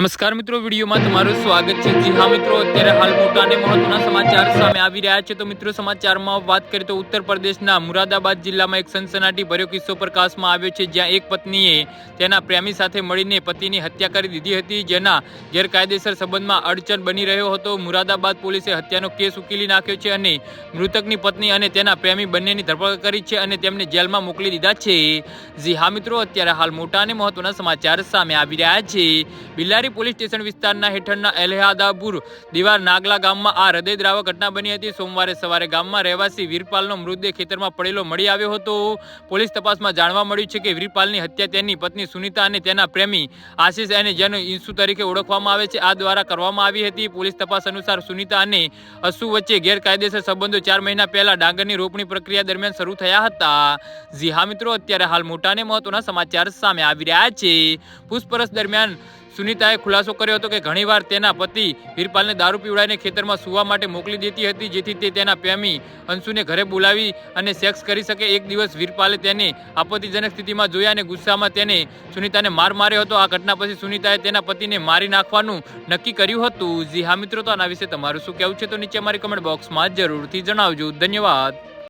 નમસ્કાર મિત્રો, વિડીયોમાં તમારું સ્વાગત છે. જી હા મિત્રો, અત્યારે હાલ મોટા અને મહત્વના સમાચાર સામે આવી રહ્યા છે. તો મિત્રો, સમાચારમાં વાત કરીએ તો ઉત્તર પ્રદેશના મુરાદાબાદ જિલ્લામાં એક સનસનાટી ભર્યો કિસ્સો પ્રકાશમાં આવ્યો છે, જ્યાં એક પત્નીએ તેના પ્રેમી સાથે મળીને પતિની હત્યા કરી દીધી હતી, જેના ગેરકાયદેસર સંબંધમાં અડચણ બની રહ્યો હતો. મુરાદાબાદ પોલીસે હત્યાનો કેસ ઉકેલી નાખ્યો છે અને મૃતકની પત્ની અને તેના પ્રેમી બંનેની ધરપકડ કરી છે અને તેમને જેલમાં મોકલી દીધા છે. જી હા મિત્રો, અત્યારે હાલ મોટા અને મહત્વના સમાચાર સામે આવી રહ્યા છે. બિલારી પોલીસ સ્ટેશન વિસ્તારના હેઠળના એલહાદાપુર દિવાર નાગલા ગામમાં આ હૃદયદ્રાવક ઘટના બની હતી. સોમવારે સવારે ગામમાં રહેવાસી વીરપાલનો મૃતદેહ ખેતરમાં પડેલો મળી આવ્યો હતો. પોલીસ તપાસમાં જાણવા મળ્યું છે કે વીરપાલની હત્યા તેની પત્ની સુનિતા અને તેના પ્રેમી આશીષ અને જેનો ઇન્સુ તરીકે ઓળખવામાં આવે છે. આ દ્વારા કરવામાં આવી હતી. પોલીસ તપાસ અનુસાર સુનિતા અને અસુ વચ્ચે ગેરકાયદેસર સંબંધો ચાર મહિના પહેલા ડાંગરની રોપણી પ્રક્રિયા દરમિયાન શરૂ થયા હતા. જી હા મિત્રો, અત્યારે હાલ મોટા અને મહત્વના સમાચાર સામે આવી રહ્યા છે. પૂછપરછ દરમિયાન સુનિતાએ ખુલાસો કર્યો હતો કે ઘણીવાર તેના પતિ વીરપાલને દારૂ પીવડાવીને ખેતરમાં સૂવા માટે મોકલી દેતી હતી, જેથી તે તેના પ્રેમી અંશુને ઘરે બોલાવી અને સેક્સ કરી શકે. એક દિવસ વીરપાલે તેને આપત્તિજનક સ્થિતિમાં જોયા અને ગુસ્સામાં તેને સુનિતાને માર માર્યો હતો. આ ઘટના પછી સુનિતાએ તેના પતિને મારી નાખવાનું નક્કી કર્યું હતું. જી હા મિત્રો, તો આના વિશે તમારું શું કહેવું છે? તો નીચે અમારી કમેન્ટ બોક્સમાં જરૂરથી જણાવજો. ધન્યવાદ.